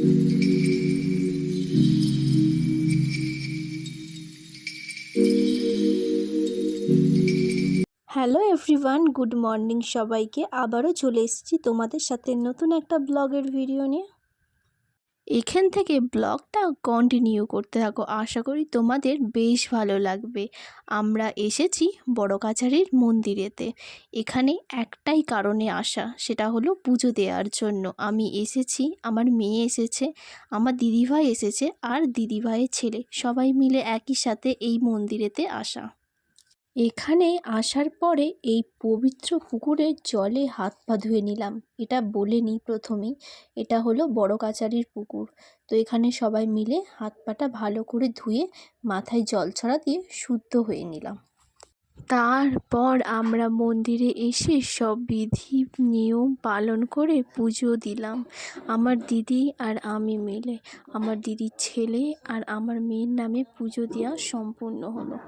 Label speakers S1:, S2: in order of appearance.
S1: Hello everyone good morning সবাইকে। আবারও চলে এসেছি তোমাদের সাথে নতুন একটা ব্লগের ভিডিও নিয়ে। এখান থেকে ব্লগটা কন্টিনিউ করতে থাকো। আশা করি তোমাদের বেশ ভালো লাগবে। আমরা এসেছি বড় কাছারির মন্দিরেতে। এখানে একটাই কারণে আসা, সেটা হলো পুজো দেওয়ার জন্য। আমি এসেছি, আমার মেয়ে এসেছে, আমার দিদিভাই এসেছে আর দিদিভাইয়ের ছেলে। সবাই মিলে একই সাথে এই মন্দিরেতে আসা। এখানে আসার পরে এই পবিত্র পুকুরের জলে হাত পা ধুয়ে নিলাম। এটা বলে নিই প্রথমেই, এটা হলো বড় কাচারির পুকুর। তো এখানে সবাই মিলে হাত পাটা ভালো করে ধুয়ে মাথায় জল ছড়া দিয়ে শুদ্ধ হয়ে নিলাম। তারপর আমরা মন্দিরে এসে সব বিধি, নিয়ম পালন করে পুজো দিলাম। আমার দিদি আর আমি মিলে। আমার দিদির ছেলে আর আমার মেয়ের নামে পুজো দেওয়া সম্পূর্ণ হলো।